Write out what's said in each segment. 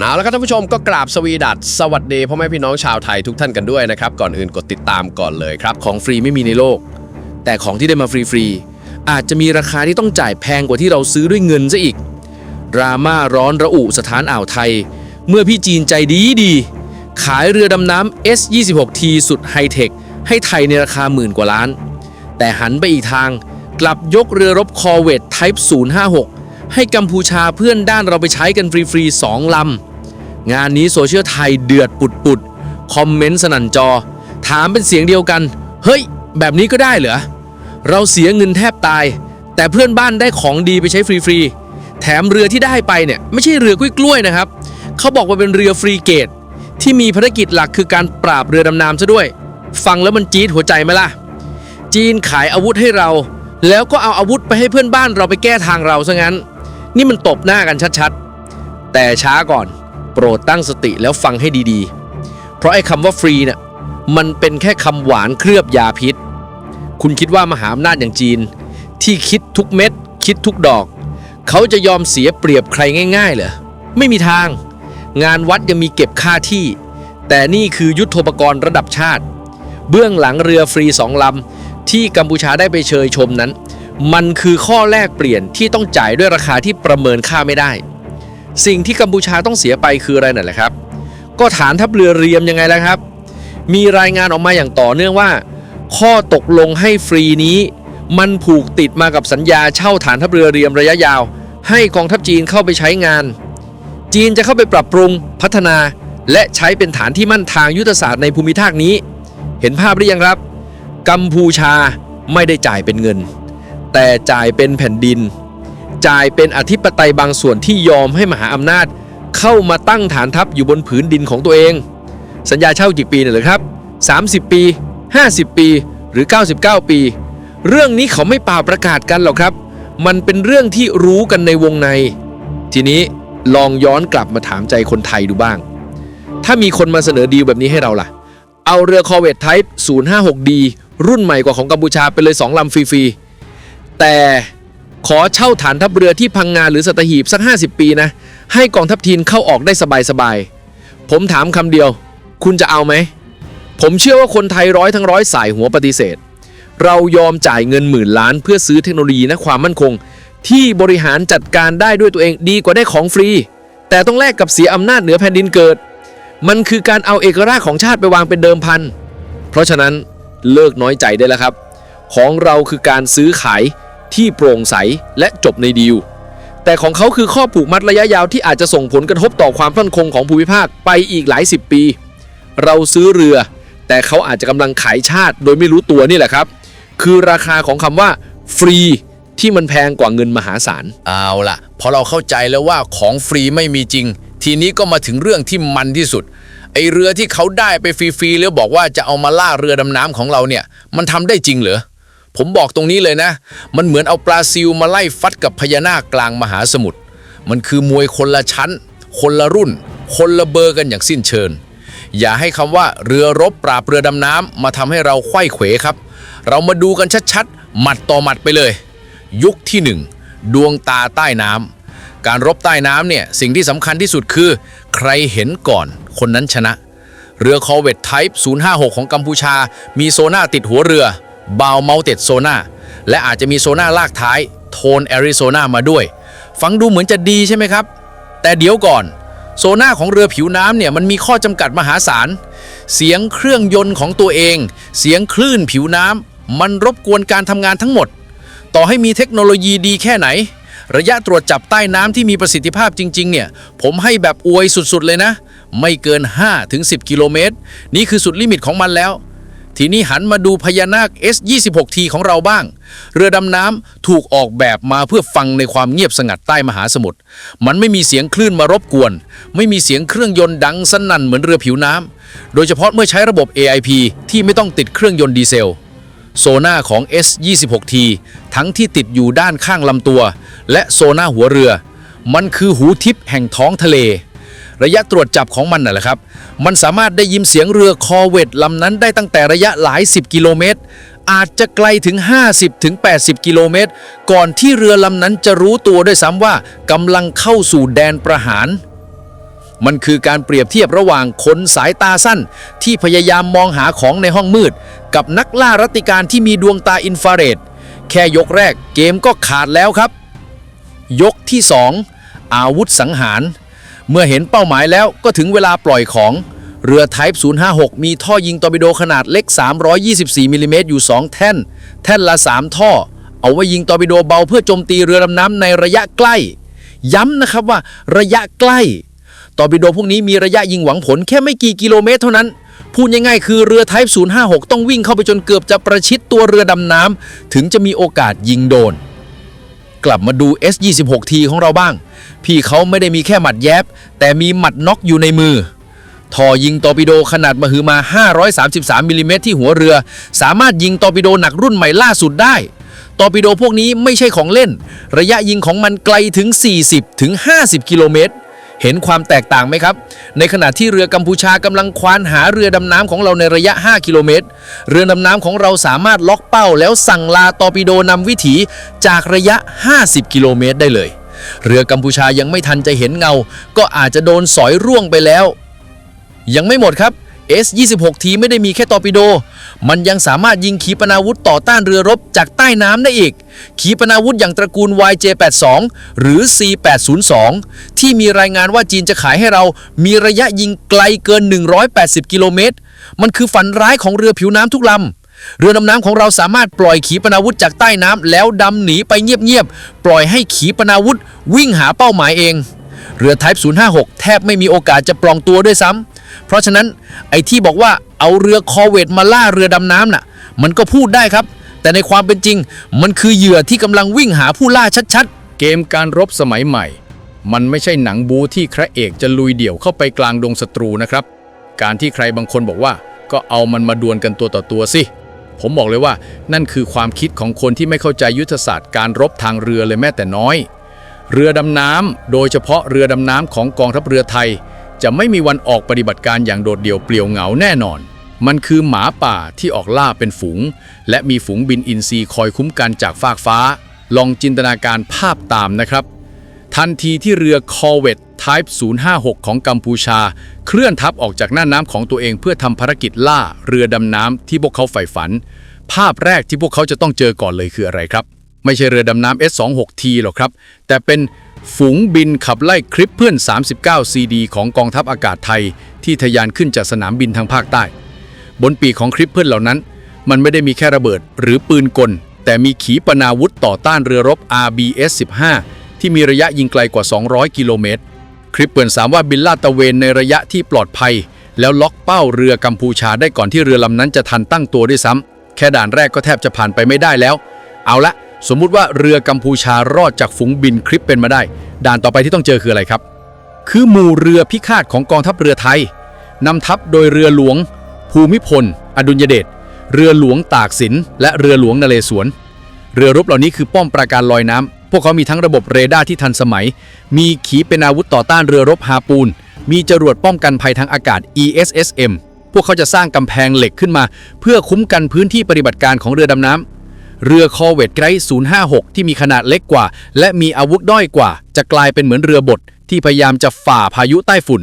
เอาละครับท่านผู้ชมก็กราบสวีดัสสวัสดีพ่อแม่พี่น้องชาวไทยทุกท่านกันด้วยนะครับก่อนอื่นกดติดตามก่อนเลยครับ ของฟรีไม่มีในโลก แต่ของที่ได้มาฟรีๆอาจจะมีราคาที่ต้องจ่ายแพงกว่าที่เราซื้อด้วยเงินซะอีกดราม่าร้อนระอุสถานอ่าวไทย เมื่อพี่จีนใจดีดีขายเรือดำน้ำ S26T สุดไฮเทค ให้ไทยในราคาหมื่นกว่าล้าน แต่หันไปอีกทาง กลับยกเรือรบคอเวต Type 056 ให้กัมพูชาเพื่อนด้านเราไปใช้กันฟรีๆ2ลำ งานนี้โซเชียลไทยเดือดปุดๆ คอมเมนต์สนั่นจอ ถามเป็นเสียงเดียวกัน เฮ้ย แบบนี้ก็ได้เหรอ เราเสียเงินแทบตาย แต่เพื่อนบ้านได้ของดีไปใช้ฟรีๆ แถมเรือที่ได้ไปเนี่ย ไม่ใช่เรือกล้วยๆนะครับ เขาบอกว่าเป็นเรือฟรีเกต ที่มีภารกิจหลักคือการปราบเรือดำน้ำซะด้วย ฟังแล้วมันจี๊ดหัวใจไหมล่ะ จีนขายอาวุธให้เรา แล้วก็เอาอาวุธไปให้เพื่อนบ้านเราไปแก้ทางเราซะงั้น นี่มันตบหน้ากันชัดๆ แต่ช้าก่อน โปรดตั้งสติแล้วฟังให้ดีๆ เพราะไอ้คำว่าฟรีเนี่ยมันเป็นแค่คำหวานเคลือบยาพิษ คุณคิดว่ามหาอำนาจอย่างจีน ที่คิดทุกเม็ด คิดทุกดอก เขาจะยอมเสียเปรียบใครง่ายๆเหรอไม่มีทาง งานวัดยังมีเก็บค่าที่ แต่นี่คือยุทโธปกรณ์ระดับชาติ เบื้องหลังเรือฟรีสองลำที่กัมพูชาได้ไปเชยชมนั้น มันคือข้อแลกเปลี่ยนที่ต้องจ่ายด้วยราคาที่ประเมินค่าไม่ได้ สิ่งที่กัมพูชาต้องเสียไปคืออะไรนั่นแหละครับ ก็ฐานทัพเรือเรียมยังไงล่ะครับ มีรายงานออกมาอย่างต่อเนื่องว่า ข้อตกลงให้ฟรีนี้ มันผูกติดมากับสัญญาเช่าฐานทัพเรือเรียมระยะยาว ให้กองทัพจีนเข้าไปใช้งาน จีนจะเข้าไปปรับปรุงพัฒนา และใช้เป็นฐานที่มั่นทางยุทธศาสตร์ในภูมิภาคนี้ เห็นภาพหรือยังครับ กัมพูชาไม่ได้จ่ายเป็นเงิน แต่จ่ายเป็นแผ่นดิน จ่ายเป็นอธิปไตยบางส่วนที่ยอมให้มหาอำนาจ เข้ามาตั้งฐานทัพอยู่บนผืนดินของตัวเอง สัญญาเช่ากี่ปีเนี่ยหรือครับ 30 ปี 50 ปีหรือ 99 ปี เรื่องนี้เขาไม่ป่าประกาศกันหรอกครับ มันเป็นเรื่องที่รู้กันในวงใน ทีนี้ลองย้อนกลับมาถามใจคนไทยดูบ้าง ถ้ามีคนมาเสนอดีลแบบนี้ให้เราล่ะ เอาเรือคอเวตไทป์ 056D รุ่นใหม่กว่าของกัมพูชาไปเลย 2 ลำฟรีๆ แต่ ขอเช่าฐานทัพเรือที่พังงาหรือสัตหีบสัก 50 ปีนะ ให้กองทัพทีนเข้าออกได้สบายๆ ผมถามคำเดียว คุณจะเอาไหม ผมเชื่อว่าคนไทยร้อยทั้งร้อยสายหัวปฏิเสธ เรายอมจ่ายเงินหมื่นล้านเพื่อซื้อเทคโนโลยีและความมั่นคง ที่บริหารจัดการได้ด้วยตัวเองดีกว่าได้ของฟรี แต่ต้องแลกกับเสียอำนาจเหนือแผ่นดินเกิด มันคือการเอาเอกราชของชาติไปวางเป็นเดิมพัน เพราะฉะนั้นเลิกน้อยใจได้แล้วครับ ของเราคือการซื้อขาย ที่โปร่งใสและจบในดีล แต่ของเขาคือข้อผูกมัดระยะยาวที่อาจจะส่งผลกระทบต่อความมั่นคงของภูมิภาคไปอีกหลายสิบปี เราซื้อเรือ แต่เขาอาจจะกำลังขายชาติโดยไม่รู้ตัวนี่แหละครับ คือราคาของคำว่าฟรีที่มันแพงกว่าเงินมหาศาล เอาล่ะพอเราเข้าใจแล้วว่าของฟรีไม่มีจริง ทีนี้ก็มาถึงเรื่องที่มันที่สุด ไอเรือที่เขาได้ไปฟรีๆแล้วบอกว่าจะเอามาล่าเรือดำน้ำของเราเนี่ย มันทำได้จริงเหรอ ผมบอกตรงนี้เลยนะ มันเหมือนเอาปลาซิลมาไล่ฟัดกับพญานาคกลางมหาสมุทรมันคือมวยคนละชั้น คนละรุ่น คนละเบอร์กันอย่างสิ้นเชิงอย่าให้คำว่าเรือรบปราบเรือดำน้ำมาทำให้เราไขว้เขวครับ เรามาดูกันชัดๆ หมัดต่อหมัดไปเลย ยุคที่หนึ่งดวงตาใต้น้ำการรบใต้น้ำเนี่ยสิ่งที่สำคัญที่สุดคือ ใครเห็นก่อนคนนั้นชนะ เรือคอเวตไทป์056 ของกัมพูชา มีโซน่าติดหัวเรือ บาวเมาเต็ดโซน่าและอาจจะมีโซน่าลากท้ายโทนแอริโซนามาด้วย ฟังดูเหมือนจะดีใช่ไหมครับ แต่เดี๋ยวก่อนโซน่าของเรือผิวน้ำเนี่ยมันมีข้อจำกัดมหาศาล เสียงเครื่องยนต์ของตัวเอง เสียงคลื่นผิวน้ำมันรบกวนการทำงานทั้งหมด ต่อให้มีเทคโนโลยีดีแค่ไหน ระยะตรวจจับใต้น้ำที่มีประสิทธิภาพจริง ๆ เนี่ย ผมให้แบบอวยสุดๆเลยนะ ไม่เกิน 5-10 กิโลเมตร นี่คือสุดลิมิตของมันแล้ว ทีนี้หันมาดูพญานาค S26T ของเราบ้าง เรือดำน้ำถูกออกแบบมาเพื่อฟังในความเงียบสงัดใต้มหาสมุทร มันไม่มีเสียงคลื่นมารบกวน ไม่มีเสียงเครื่องยนต์ดังสนั่นเหมือนเรือผิวน้ำ โดยเฉพาะเมื่อใช้ระบบ AIP ที่ไม่ต้องติดเครื่องยนต์ดีเซล โซน่าของ S26T ทั้งที่ติดอยู่ด้านข้างลำตัว และโซน่าหัวเรือ มันคือหูทิพย์แห่งท้องทะเล ระยะตรวจจับของมันน่ะแหละครับ มันสามารถได้ยินเสียงเรือคอเวตลำนั้นได้ตั้งแต่ระยะหลาย 10 กิโลเมตร อาจจะไกลถึง 50ถึง80กิโลเมตร ก่อนที่เรือลำนั้นจะรู้ตัวด้วยซ้ำว่ากำลังเข้าสู่แดนประหารมันคือการเปรียบเทียบระหว่างคนสายตาสั้น ที่พยายามมองหาของในห้องมืด กับนักล่ารัตติการที่มีดวงตาอินฟราเรด แค่ยกแรกเกมก็ขาดแล้วครับ ยกที่ 2 อาวุธสังหาร เมื่อเห็นเป้าหมายแล้วก็ถึงเวลาปล่อยของ เรือ Type 056 มีท่อยิงตอร์ปิโดขนาดเล็ก 324มิลลิเมตรอยู่ 2 แท่น แท่นละ 3 ท่อ เอาไว้ยิงตอร์ปิโดเบาเพื่อโจมตีเรือดำน้ำในระยะใกล้ ย้ำนะครับว่าระยะใกล้ ตอร์ปิโดพวกนี้มีระยะยิงหวังผลแค่ไม่กี่กิโลเมตรเท่านั้นพูดง่ายๆคือเรือ Type 056 ต้องวิ่งเข้าไปจนเกือบจะประชิดตัวเรือดำน้ำถึงจะมีโอกาสยิงโดน กลับมาดู S26T ของเราบ้าง พี่เขาไม่ได้มีแค่หมัดแยบ แต่มีหมัดน็อกอยู่ในมือทอยิงตอร์ปิโดขนาดมหึมา 533มิลลิเมตรที่หัวเรือ สามารถยิงตอร์ปิโดหนักรุ่นใหม่ล่าสุดได้ ตอร์ปิโดพวกนี้ไม่ใช่ของเล่น ระยะยิงของมันไกลถึง 40ถึง50 กิโลเมตร เห็นความแตกต่างไหมครับ ในขณะที่เรือกัมพูชากำลังควานหาเรือดำน้ำของเราในระยะ 5 กิโลเมตร เรือดำน้ำของเราสามารถล็อกเป้า แล้วสั่งลาตอร์ปิโดนำวิถีจากระยะ 50 กิโลเมตรได้เลย เรือกัมพูชายังไม่ทันจะเห็นเงา ก็อาจจะโดนสอยร่วงไปแล้ว ยังไม่หมดครับ S26T ไม่ได้มีแค่ตอร์ปิโด มันยังสามารถยิงขีปนาวุธต่อต้านเรือรบจากใต้น้ำได้อีก ขีปนาวุธอย่างตระกูล YJ82 หรือ C802 ที่มีรายงานว่าจีนจะขายให้เรามีระยะยิงไกลเกิน 180 กิโลเมตร มันคือฝันร้ายของเรือผิวน้ำทุกลำเรือดำน้ำของเราสามารถปล่อยขีปนาวุธจากใต้น้ำแล้วดำหนีไปเงียบๆ ปล่อยให้ขีปนาวุธวิ่งหาเป้าหมายเอง เรือ Type 056 แทบไม่มีโอกาสจะปลองตัวด้วยซ้ำ เพราะฉะนั้นไอ้ที่บอกว่าเอาเรือคอเวตมาล่าเรือดำน้ำน่ะ มันก็พูดได้ครับ แต่ในความเป็นจริง มันคือเหยื่อที่กำลังวิ่งหาผู้ล่าชัดๆ เกมการรบสมัยใหม่ มันไม่ใช่หนังบูที่พระเอกจะลุยเดี่ยวเข้าไปกลางดงศัตรูนะครับ การที่ใครบางคนบอกว่า ก็เอามันมาดวลกันตัวต่อตัวสิผมบอกเลยว่านั่นคือความคิดของคนที่ไม่เข้าใจยุทธศาสตร์การรบทางเรือเลยแม้แต่น้อย เรือดำน้ำโดยเฉพาะเรือดำน้ำของกองทัพเรือไทย จะไม่มีวันออกปฏิบัติการอย่างโดดเดี่ยวเปลี่ยวเหงาแน่นอน มันคือหมาป่าที่ออกล่าเป็นฝูง และมีฝูงบินอินทรีคอยคุ้มกันจากฟากฟ้า ลองจินตนาการภาพตามนะครับ ทันทีที่เรือ Corvette Type 056 ของกัมพูชา เคลื่อนทัพออกจากหน้าน้ำของตัวเองเพื่อทำภารกิจล่าเรือดำน้ำที่พวกเขาใฝ่ฝัน ภาพแรกที่พวกเขาจะต้องเจอก่อนเลยคืออะไรครับ ไม่ใช่เรือดำน้ำ S26T หรอกครับ แต่เป็น ฝูงบินขับไล่คลิปเพื่อน 39 CD ของกองทัพอากาศไทย ที่ทะยานขึ้นจากสนามบินทางภาคใต้ บนปีกของคลิปเพื่อนเหล่านั้น มันไม่ได้มีแค่ระเบิดหรือปืนกล แต่มีขีปนาวุธต่อต้านเรือรบ RBS-15 ที่มีระยะยิงไกลกว่า 200 กิโลเมตร คลิปเปิลสามารถบินลาดตระเวนในระยะที่ปลอดภัย แล้วล็อกเป้าเรือกัมพูชาได้ก่อนที่เรือลำนั้นจะทันตั้งตัวด้วยซ้ำแค่ด่านแรกก็แทบจะผ่านไปไม่ได้แล้ว เอาละ สมมุติว่าเรือกัมพูชารอดจากฝูงบินคลิปเป็นมาได้ ด่านต่อไปที่ต้องเจอคืออะไรครับ คือหมู่เรือพิฆาตของกองทัพเรือไทยนำทัพโดยเรือหลวง ภูมิพล อดุลยเดชเรือหลวงตากสิน และเรือหลวงนเรศวร เรือรบเหล่านี้คือป้อมปราการลอยน้ำพวกเขามีทั้งระบบเรดาร์ที่ทันสมัย มีขีปนาวุธต่อต้านเรือรบฮาปูน มีจรวดป้องกันภัยทางอากาศ ESSM พวกเขาจะสร้างกำแพงเหล็กขึ้นมา เพื่อคุ้มกันพื้นที่ปฏิบัติการของเรือดำน้ำ เรือคอเวตไกร056 ที่มีขนาดเล็กกว่า และมีอาวุธด้อยกว่า จะกลายเป็นเหมือนเรือบดที่พยายามจะฝ่าพายุใต้ฝุ่น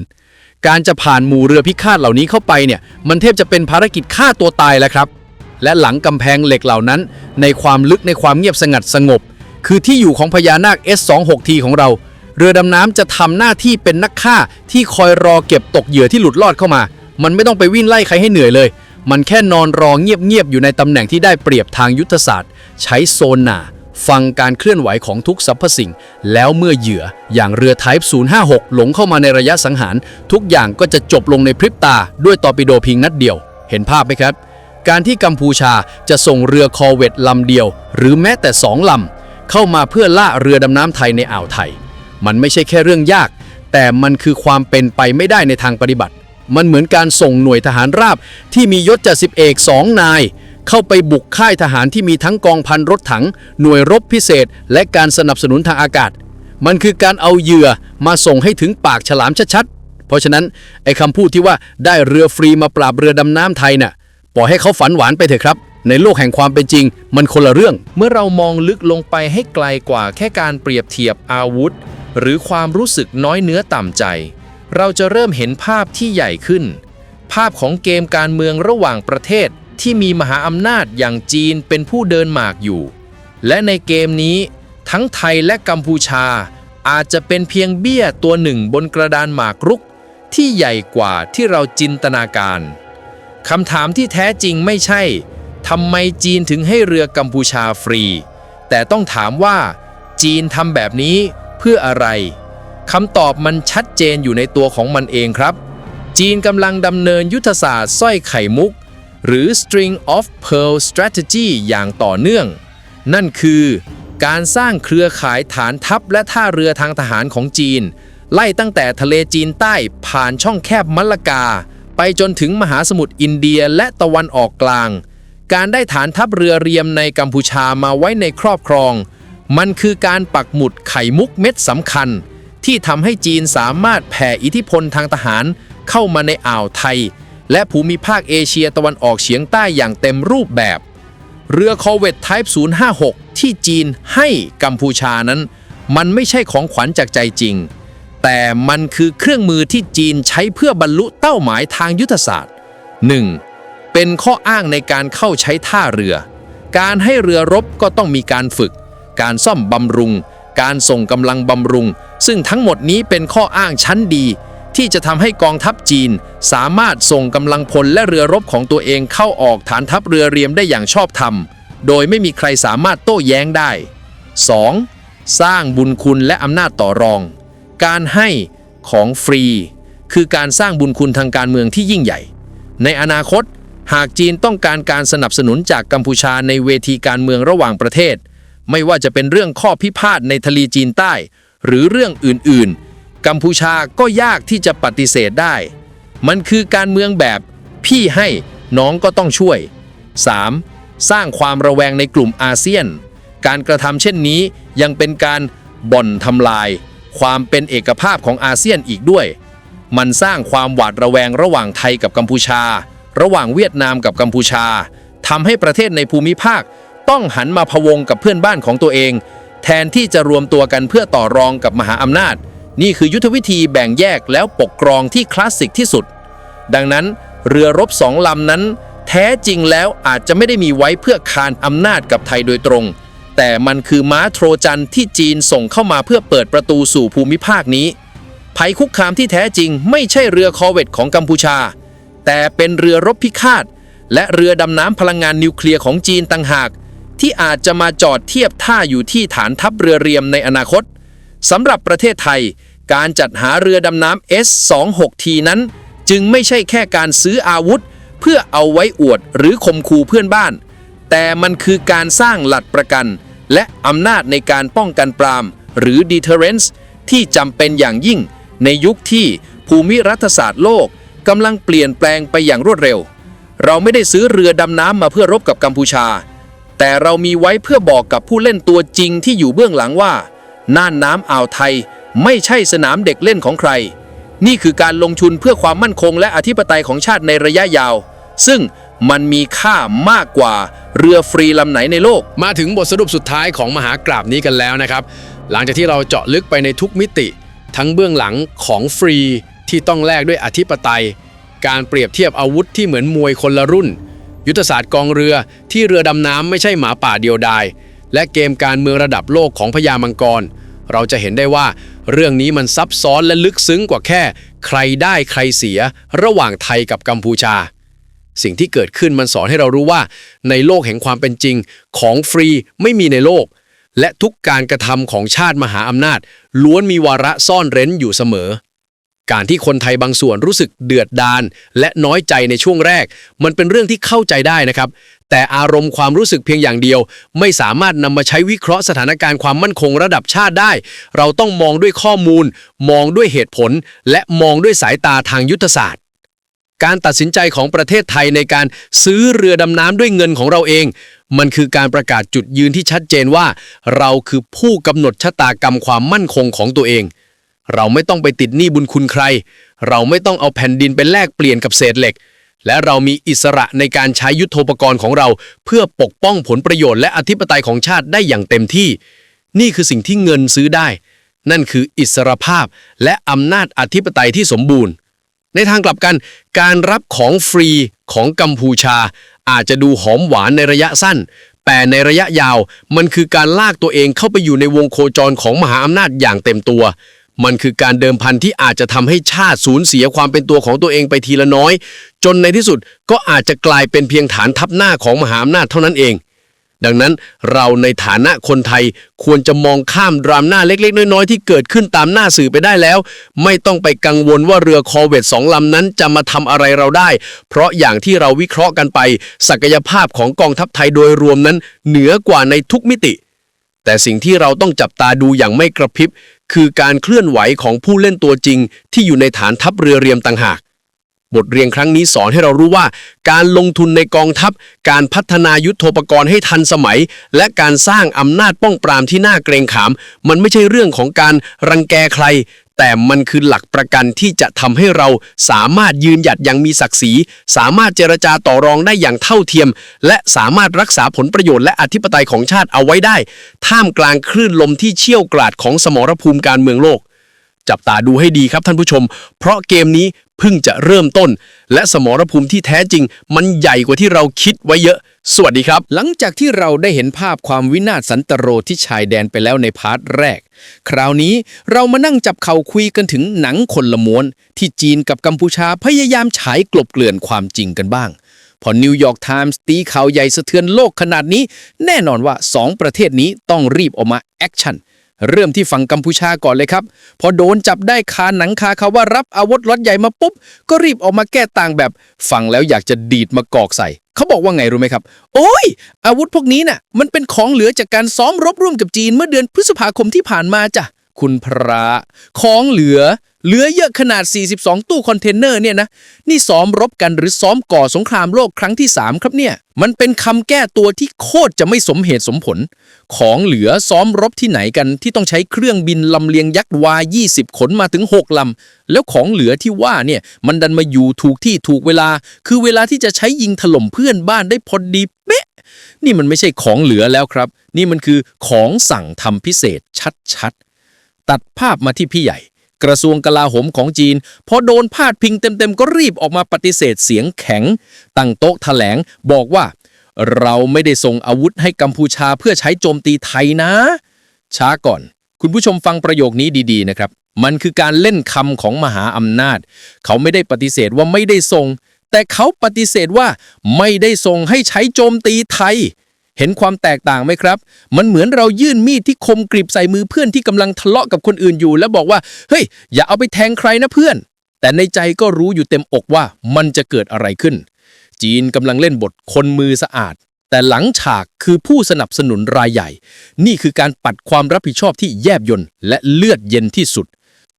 การจะผ่านหมู่เรือพิฆาตเหล่านี้เข้าไปเนี่ย มันเทพจะเป็นภารกิจฆ่าตัวตายแล้วครับ และหลังกำแพงเหล็กเหล่านั้น ในความลึกในความเงียบสงัดสงบ คือที่อยู่ของพญานาค S26T ของเรา เรือดำน้ำจะทำหน้าที่เป็นนักฆ่าที่คอยรอเก็บตกเหยื่อที่หลุดรอดเข้ามา มันไม่ต้องไปวิ่งไล่ใครให้เหนื่อยเลย มันแค่นอนรอเงียบๆอยู่ในตำแหน่งที่ได้เปรียบทางยุทธศาสตร์ ใช้โซนาฟังการเคลื่อนไหวของทุกสรรพสิ่ง แล้วเมื่อเหยื่ออย่างเรือ Type 056 หลงเข้ามาในระยะสังหาร ทุกอย่างก็จะจบลงในพริบตาด้วยตอร์ปิโดเพียงนัดเดียว เห็นภาพไหมครับ การที่กัมพูชาจะส่งเรือคอเวตลำเดียว หรือแม้แต่สองลำ เข้ามาเพื่อล่าเรือดำน้ำไทยในอ่าวไทย มันไม่ใช่แค่เรื่องยาก แต่มันคือความเป็นไปไม่ได้ในทางปฏิบัติ มันเหมือนการส่งหน่วยทหารราบที่มียศจ่าสิบเอกสองนาย เข้าไปบุกค่ายทหารที่มีทั้งกองพันรถถัง หน่วยรบพิเศษ และการสนับสนุนทางอากาศ มันคือการเอาเหยื่อมาส่งให้ถึงปากฉลามชัดๆ เพราะฉะนั้นไอ้คำพูดที่ว่าได้เรือฟรีมาปราบเรือดำน้ำไทยน่ะปล่อยให้เขาฝันหวานไปเถอะครับ ในโลกแห่งความเป็นจริง มันคนละเรื่อง เมื่อเรามองลึกลงไปให้ไกลกว่าแค่การเปรียบเทียบอาวุธ หรือความรู้สึกน้อยเนื้อต่ำใจ เราจะเริ่มเห็นภาพที่ใหญ่ขึ้น ภาพของเกมการเมืองระหว่างประเทศที่มีมหาอำนาจอย่างจีนเป็นผู้เดินหมากอยู่ และในเกมนี้ ทั้งไทยและกัมพูชา อาจจะเป็นเพียงเบี้ยตัวหนึ่งบนกระดานหมากรุก ที่ใหญ่กว่าที่เราจินตนาการคำถามที่แท้จริงไม่ใช่ทำไมจีนถึงให้เรือกัมพูชาฟรี แต่ต้องถามว่า จีนทำแบบนี้เพื่ออะไร คำตอบมันชัดเจนอยู่ในตัวของมันเองครับ จีนกำลังดำเนินยุทธศาสตร์สร้อยไข่มุก หรือ string of pearl strategy อย่างต่อเนื่อง นั่นคือการสร้างเครือข่ายฐานทัพและท่าเรือทางทหารของจีน ไล่ตั้งแต่ทะเลจีนใต้ผ่านช่องแคบมัลลกา ไปจนถึงมหาสมุทรอินเดียและตะวันออกกลาง การได้ฐานทัพเรือเรียมในกัมพูชามาไว้ในครอบครอง มันคือการปักหมุดไข่มุกเม็ดสำคัญ ที่ทำให้จีนสามารถแผ่อิทธิพลทางทหารเข้ามาในอ่าวไทย และภูมิภาคเอเชียตะวันออกเฉียงใต้อย่างเต็มรูปแบบ เรือคอร์เวต Type 056 ที่จีนให้กัมพูชานั้น มันไม่ใช่ของขวัญจากใจจริง แต่มันคือเครื่องมือที่จีนใช้เพื่อบรรลุเป้าหมายทางยุทธศาสตร์ 1. เป็นข้ออ้างในการเข้าใช้ท่าเรือ การให้เรือรบก็ต้องมีการฝึก การซ่อมบำรุง การส่งกำลังบำรุง ซึ่งทั้งหมดนี้เป็นข้ออ้างชั้นดี ที่จะทำให้กองทัพจีน สามารถส่งกำลังพลและเรือรบของตัวเองเข้าออกฐานทัพเรือเรียมได้อย่างชอบธรรม โดยไม่มีใครสามารถโต้แย้งได้ 2. สร้างบุญคุณและอำนาจต่อรอง การให้ของฟรี คือการสร้างบุญคุณทางการเมืองที่ยิ่งใหญ่ ในอนาคต หากจีนต้องการการสนับสนุนจากกัมพูชาในเวทีการเมืองระหว่างประเทศ ไม่ว่าจะเป็นเรื่องข้อพิพาทในทะเลจีนใต้ หรือเรื่องอื่นๆ กัมพูชาก็ยากที่จะปฏิเสธได้ มันคือการเมืองแบบพี่ให้น้องก็ต้องช่วย 3. สร้างความระแวงในกลุ่มอาเซียน การกระทำเช่นนี้ยังเป็นการบ่อนทำลาย ความเป็นเอกภาพของอาเซียนอีกด้วย มันสร้างความหวาดระแวงระหว่างไทยกับกัมพูชา ระหว่างเวียดนามกับกัมพูชาทำให้ประเทศในภูมิภาค ต้องหันมาพะวงกับเพื่อนบ้านของตัวเอง แทนที่จะรวมตัวกันเพื่อต่อรองกับมหาอำนาจ นี่คือยุทธวิธีแบ่งแยกแล้วปกครองที่คลาสสิกที่สุด ดังนั้น เรือรบสองลำนั้น แท้จริงแล้วอาจจะไม่ได้มีไว้เพื่อคานอำนาจกับไทยโดยตรง แต่มันคือม้าโทรจันที่จีนส่งเข้ามาเพื่อเปิดประตูสู่ภูมิภาคนี้ภัยคุกคามที่แท้จริงไม่ใช่เรือคอเวตของกัมพูชา แต่เป็นเรือรบพิฆาตและเรือดำน้ำพลังงานนิวเคลียร์ของจีนต่างหาก ที่อาจจะมาจอดเทียบท่าอยู่ที่ฐานทัพเรือเรียมในอนาคตสำหรับประเทศไทย การจัดหาเรือดำน้ำ S26T นั้น จึงไม่ใช่แค่การซื้ออาวุธ เพื่อเอาไว้อวดหรือข่มขู่เพื่อนบ้าน แต่มันคือการสร้างหลักประกัน และอำนาจในการป้องกันปราม หรือ deterrence ที่จำเป็นอย่างยิ่ง ในยุคที่ภูมิรัฐศาสตร์โลกกำลังเปลี่ยนแปลงไปอย่างรวดเร็ว เราไม่ได้ซื้อเรือดำน้ำมาเพื่อรบกับกัมพูชา แต่เรามีไว้เพื่อบอกกับผู้เล่นตัวจริงที่อยู่เบื้องหลังว่า น่านน้ำอ่าวไทยไม่ใช่สนามเด็กเล่นของใคร นี่คือการลงทุนเพื่อความมั่นคงและอธิปไตยของชาติในระยะยาว ซึ่งมันมีค่ามากกว่าเรือฟรีลำไหนในโลก มาถึงบทสรุปสุดท้ายของมหากราบนี้กันแล้วนะครับ หลังจากที่เราเจาะลึกไปในทุกมิติ ทั้งเบื้องหลังของฟรีที่ต้องแลกด้วยอธิปไตย การเปรียบเทียบอาวุธที่เหมือนมวยคนละรุ่น ยุทธศาสตร์กองเรือที่เรือดำน้ำไม่ใช่หมาป่าเดียวดาย และเกมการเมืองระดับโลกของพญามังกร เราจะเห็นได้ว่า เรื่องนี้มันซับซ้อนและลึกซึ้งกว่าแค่ ใครได้ใครเสีย ระหว่างไทยกับกัมพูชา สิ่งที่เกิดขึ้นมันสอนให้เรารู้ว่า ในโลกแห่งความเป็นจริง ของฟรีไม่มีในโลก และทุกการกระทำของชาติมหาอำนาจ ล้วนมีวาระซ่อนเร้นอยู่เสมอ การที่คนไทยบางส่วนรู้สึกเดือดดาลและน้อยใจในช่วงแรก มันเป็นเรื่องที่เข้าใจได้นะครับ แต่อารมณ์ความรู้สึกเพียงอย่างเดียว ไม่สามารถนำมาใช้วิเคราะห์สถานการณ์ความมั่นคงระดับชาติได้ เราต้องมองด้วยข้อมูล มองด้วยเหตุผล และมองด้วยสายตาทางยุทธศาสตร์ การตัดสินใจของประเทศไทยในการซื้อเรือดำน้ำด้วยเงินของเราเอง มันคือการประกาศจุดยืนที่ชัดเจนว่า เราคือผู้กำหนดชะตากรรมความมั่นคงของตัวเอง เราไม่ต้องไปติดหนี้บุญคุณใคร เราไม่ต้องเอาแผ่นดินไปแลกเปลี่ยนกับเศษเหล็ก และเรามีอิสระในการใช้ยุทโธปกรณ์ของเรา เพื่อปกป้องผลประโยชน์และอธิปไตยของชาติได้อย่างเต็มที่ นี่คือสิ่งที่เงินซื้อได้ นั่นคืออิสรภาพและอำนาจอธิปไตยที่สมบูรณ์ ในทางกลับกัน การรับของฟรีของกัมพูชา อาจจะดูหอมหวานในระยะสั้นแต่ในระยะยาวมันคือการลากตัวเองเข้าไปอยู่ในวงโคจรของมหาอำนาจอย่างเต็มตัว มันคือการเดิมพันที่อาจจะทำให้ชาติสูญเสียความเป็นตัวของตัวเองไปทีละน้อย จนในที่สุดก็อาจจะกลายเป็นเพียงฐานทัพหน้าของมหาอำนาจเท่านั้นเอง ดังนั้นเราในฐานะคนไทยควรจะมองข้ามดราม่าเล็กๆ น้อยๆ ที่เกิดขึ้นตามหน้าสื่อไปได้แล้ว ไม่ต้องไปกังวลว่าเรือคอเวตสองลำนั้นจะมาทำอะไรเราได้ เพราะอย่างที่เราวิเคราะห์กันไป ศักยภาพของกองทัพไทยโดยรวมนั้น เหนือกว่าในทุกมิติแต่สิ่งที่เราต้องจับตาดูอย่างไม่กระพริบ คือการเคลื่อนไหวของผู้เล่นตัวจริง ที่อยู่ในฐานทัพเรือเรียมต่างหาก บทเรียนครั้งนี้สอนให้เรารู้ว่า การลงทุนในกองทัพ การพัฒนายุทโธปกรณ์ให้ทันสมัย และการสร้างอำนาจป้องปรามที่น่าเกรงขาม มันไม่ใช่เรื่องของการรังแกใคร แต่มันคือหลักประกันที่จะทำให้เราสามารถยืนหยัดอย่างมีศักดิ์ศรี สามารถเจรจาต่อรองได้อย่างเท่าเทียม และสามารถรักษาผลประโยชน์และอธิปไตยของชาติเอาไว้ได้ ท่ามกลางคลื่นลมที่เชี่ยวกราดของสมรภูมิการเมืองโลก จับตาดูให้ดีครับท่านผู้ชม เพราะเกมนี้ เพิ่งจะเริ่มต้น และสมรภูมิที่แท้จริง มันใหญ่กว่าที่เราคิดไว้เยอะ สวัสดีครับ หลังจากที่เราได้เห็นภาพความวินาศสันตโรที่ชายแดนไปแล้วในพาร์ทแรก คราวนี้เรามานั่งจับเข่าคุยกันถึงหนังคนละม้วน ที่จีนกับกัมพูชาพยายามฉายกลบเกลื่อนความจริงกันบ้างพอนิวยอร์กไทมส์ตีข่าวใหญ่สะเทือนโลกขนาดนี้ แน่นอนว่า 2 ประเทศนี้ต้องรีบออกมาแอคชั่น เริ่มที่ฝั่งกัมพูชาก่อนเลยครับ พอโดนจับได้คาหนังคาเขาว่ารับอาวุธล็อตใหญ่มาปุ๊บ ก็รีบออกมาแก้ต่างแบบ ฟังแล้วอยากจะดีดมากอกใส่ เขาบอกว่าไงรู้ไหมครับ โอ้ย อาวุธพวกนี้น่ะ มันเป็นของเหลือจากการซ้อมรบร่วมกับจีนเมื่อเดือนพฤษภาคมที่ผ่านมาจ้ะคุณพระ ของเหลือ เหลือเยอะขนาด 42 ตู้คอนเทนเนอร์เนี่ยนะ นี่ซ้อมรบกันหรือซ้อมก่อสงครามโลกครั้งที่ 3 ครับเนี่ย มันเป็นคำแก้ตัวที่โคตรจะไม่สมเหตุสมผล ของเหลือซ้อมรบที่ไหนกันที่ต้องใช้เครื่องบินลำเลียงยักษ์วา 20 ขนมาถึง 6 ลำ แล้วของเหลือที่ว่าเนี่ย มันดันมาอยู่ถูกที่ถูกเวลา คือเวลาที่จะใช้ยิงถล่มเพื่อนบ้านได้พอดีเป๊ะ นี่มันไม่ใช่ของเหลือแล้วครับ นี่มันคือของสั่งทำพิเศษชัดๆตัดภาพมาที่พี่ใหญ่ กระทรวงกลาโหมของจีน พอโดนพาดพิงเต็มๆ ก็รีบออกมาปฏิเสธเสียงแข็ง ตั้งโต๊ะแถลงบอกว่า เราไม่ได้ส่งอาวุธให้กัมพูชาเพื่อใช้โจมตีไทยนะ ช้าก่อน คุณผู้ชมฟังประโยคนี้ดีๆนะครับ มันคือการเล่นคำของมหาอำนาจ เขาไม่ได้ปฏิเสธว่าไม่ได้ส่ง แต่เขาปฏิเสธว่าไม่ได้ส่งให้ใช้โจมตีไทย เห็นความแตกต่างไหมครับ มันเหมือนเรายื่นมีดที่คมกริบใส่มือเพื่อนที่กำลังทะเลาะกับคนอื่นอยู่ แล้วบอกว่า เฮ้ย อย่าเอาไปแทงใครนะเพื่อน แต่ในใจก็รู้อยู่เต็มอกว่ามันจะเกิดอะไรขึ้น จีนกำลังเล่นบทคนมือสะอาด แต่หลังฉากคือผู้สนับสนุนรายใหญ่ นี่คือการปัดความรับผิดชอบที่แยบยลและเลือดเย็นที่สุด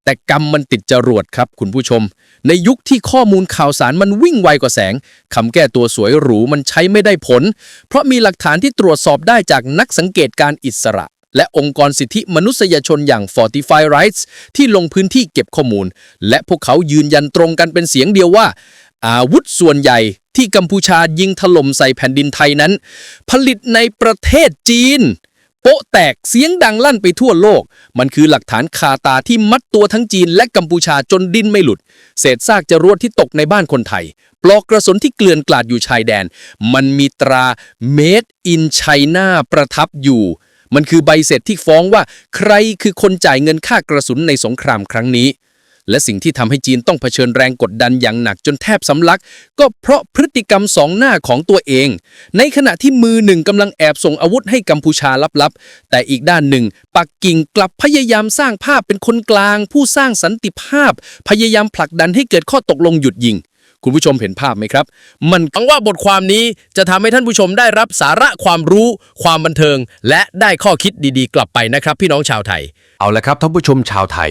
แต่กรรมมันติดจรวดครับคุณผู้ชม ในยุคที่ข้อมูลข่าวสารมันวิ่งไวกว่าแสงคำแก้ตัวสวยหรูมันใช้ไม่ได้ผล เพราะมีหลักฐานที่ตรวจสอบได้จากนักสังเกตการอิสระ และองค์กรสิทธิมนุษยชนอย่าง Fortify Rights ที่ลงพื้นที่เก็บข้อมูล และพวกเขายืนยันตรงกันเป็นเสียงเดียวว่า อาวุธส่วนใหญ่ที่กัมพูชายิงถล่มใส่แผ่นดินไทยนั้น ผลิตในประเทศจีน ป๊ะแตกเสียงดังลั่นไปทั่วโลก มันคือหลักฐานคาตาที่มัดตัวทั้งจีนและกัมพูชาจนดิ้นไม่หลุด เศษซากจรวดที่ตกในบ้านคนไทย ปลอกกระสุนที่เกลื่อนกลาดอยู่ชายแดน มันมีตรา Made in China ประทับอยู่ มันคือใบเสร็จที่ฟ้องว่า ใครคือคนจ่ายเงินค่ากระสุนในสงครามครั้งนี้ และสิ่งที่ทำให้จีนต้องเผชิญแรงกดดันอย่างหนักจนแทบสำลัก ก็เพราะพฤติกรรมสองหน้าของตัวเอง ในขณะที่มือหนึ่งกำลังแอบส่งอาวุธให้กัมพูชาลับๆ แต่อีกด้านหนึ่ง ปักกิ่งกลับพยายามสร้างภาพเป็นคนกลาง ผู้สร้างสันติภาพ พยายามผลักดันให้เกิดข้อตกลงหยุดยิงคุณผู้ชมเห็นภาพไหมครับ มันหวังว่าบทความนี้จะทำให้ท่านผู้ชมได้รับสาระความรู้ ความบันเทิง และได้ข้อคิดดีๆ กลับไปนะครับ พี่น้องชาวไทย เอาละครับท่านผู้ชมชาวไทย